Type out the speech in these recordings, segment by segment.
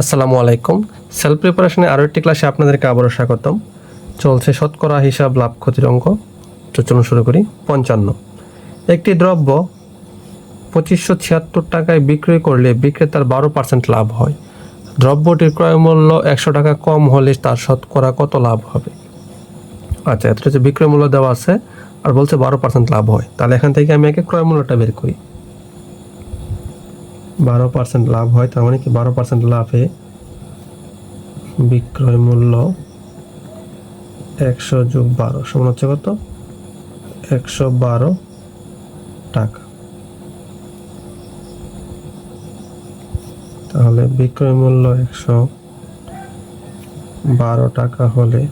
আসসালামু আলাইকুম। সেলফ প্রিপারেশনে আরও একটি ক্লাসে আপনাদেরকে আবারও স্বাগতম। চলছে শতকরা হিসাব লাভ ক্ষতির অঙ্ক। চলুন শুরু করি। পঞ্চান্ন। একটি দ্রব্য পঁচিশশো ছিয়াত্তর টাকায় বিক্রয় করলে বিক্রেতার বারো পার্সেন্ট লাভ হয়। দ্রব্যটির ক্রয় মূল্য একশো টাকা কম হলে তার শতকরা কত লাভ হবে? আচ্ছা এটা হচ্ছে বিক্রয় মূল্য দেওয়া আছে আর বলছে বারো পার্সেন্ট লাভ হয়। তাহলে এখান থেকে আমি একে ক্রয় মূল্যটা বের করি। বারো পার্সেন্ট লাভ হয়, তার মানে কি বারো পার্সেন্ট লাভে বিক্রয় মূল্য একশো যোগ বারো, সমান হচ্ছে কত? একশো বারো টাকা। তাহলে বিক্রয় মূল্য একশো বারো টাকা হলে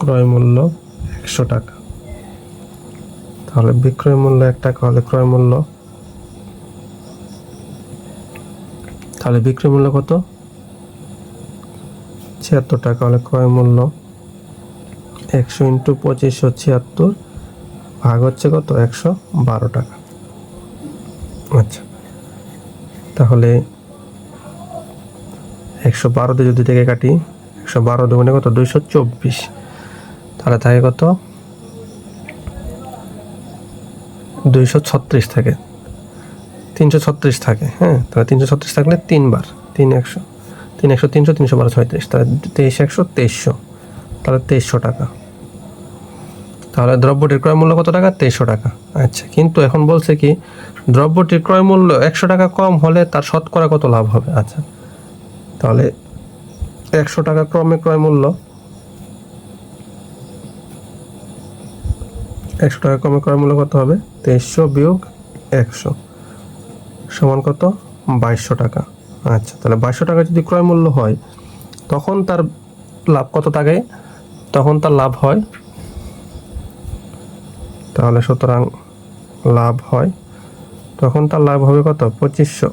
ক্রয় মূল্য একশো টাকা। তাহলে বিক্রয় মূল্য এক টাকা হলে ক্রয় মূল্য? তাহলে বিক্রয় মূল্য কত? ছিয়াত্তর টাকা হলে ক্রয় মূল্য। একশো ইন্টু পঁচিশশো ছিয়াত্তর, ভাগ হচ্ছে কত? একশো বারো টাকা। আচ্ছা। তাহলে একশো বারোতে যদি থেকে কাটি, একশো বারো দুগুণে কত? দুইশো চব্বিশ। তাহলে থাকে কত? দুইশো ছত্রিশ থাকে। তিনশো ছত্রিশ থাকে হ্যাঁ? তাহলে তিনশো ছত্রিশ থাকলে তিনবার, তিন একশো তিন একশো, তিনশো তিনশো বারো, ছয়ত্রিশ, তাহলে তেইশ একশো, তেইশশো, তাহলে তেইশশো টাকা। তাহলে দ্রব্যটির ক্রয় মূল্য কত টাকা? তেইশশো টাকা। আচ্ছা কিন্তু এখন বলছে কি, দ্রব্যটির ক্রয় মূল্য একশো টাকা কম হলে তার শতকরা কত লাভ হবে? আচ্ছা তাহলে একশো টাকা ক্রমে ক্রয় মূল্য একশো টাকা কমে ক্রয় মূল্য কত হবে? তেইশশো বিয়োগ একশো। সমান কত? বাইশশো টাকা। আচ্ছা তাহলে বাইশশো টাকা যদি ক্রয় মূল্য হয়, তখন তার লাভ কত থাকে তখন তার লাভ হয়, তাহলে সুতরাং লাভ হয়, তখন তার লাভ হবে কত? পঁচিশশো।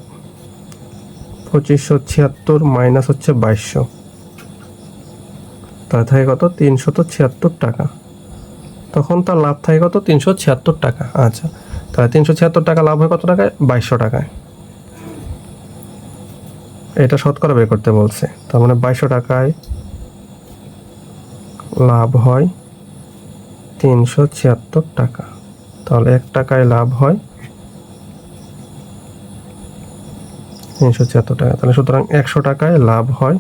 পঁচিশশো ছিয়াত্তর মাইনাস হচ্ছে বাইশশো। তাহলে থাকে কত? তিনশত ছিয়াত্তর টাকা। তখন তার লাভ থাকে কত? তিনশো ছিয়াত্তর টাকা। আচ্ছা। তাহলে তিনশো ছিয়াত্তর টাকা লাভ হয় কত টাকায়? বাইশশো টাকায়। এটা শতকরা বের করতে বলছে। তার মানে বাইশশো টাকায় লাভ হয় তিনশো ছিয়াত্তর টাকা। তাহলে এক টাকায় লাভ হয় তিনশো ছিয়াত্তর টাকা। তাহলে সুতরাং একশো টাকায় লাভ হয়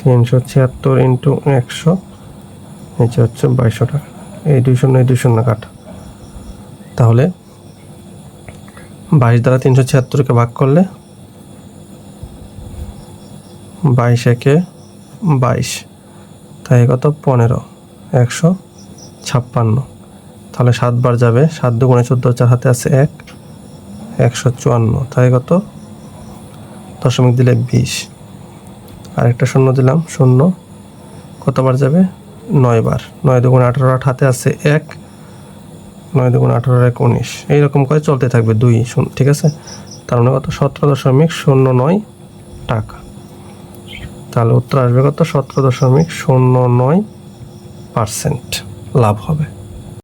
তিনশো ছিয়াত্তর ইন্টু একশো নিচে হচ্ছে বাইশশো টাকা এই দুই শূন্য, এই দুই শূন্য কাট তাহলে বাইশ দ্বারা তিনশো ছিয়াত্তরকে ভাগ করলে বাইশ একে বাইশ, তাই কত? পনেরো, একশো ছাপ্পান্ন। তাহলে সাতবার যাবে, সাত দু দুগুণে চোদ্দ, চার হাতে আছে এক, একশো চুয়ান্ন, তাই কত? দশমিক দিলে বিশ। আর একটা শূন্য দিলাম, শূন্য। কতবার যাবে? নয় বার নয় দুগুণ আঠারো আট হাতে আছে এক, নয় দুগুণ আঠারো এক উনিশ। এইরকম করে চলতে থাকবে দুই ঠিক আছে? তার মানে কত? সতেরো দশমিক শূন্য নয় টাকা। তাহলে উত্তর আসবে কত? সতেরো দশমিক শূন্য নয় পার্সেন্ট লাভ হবে।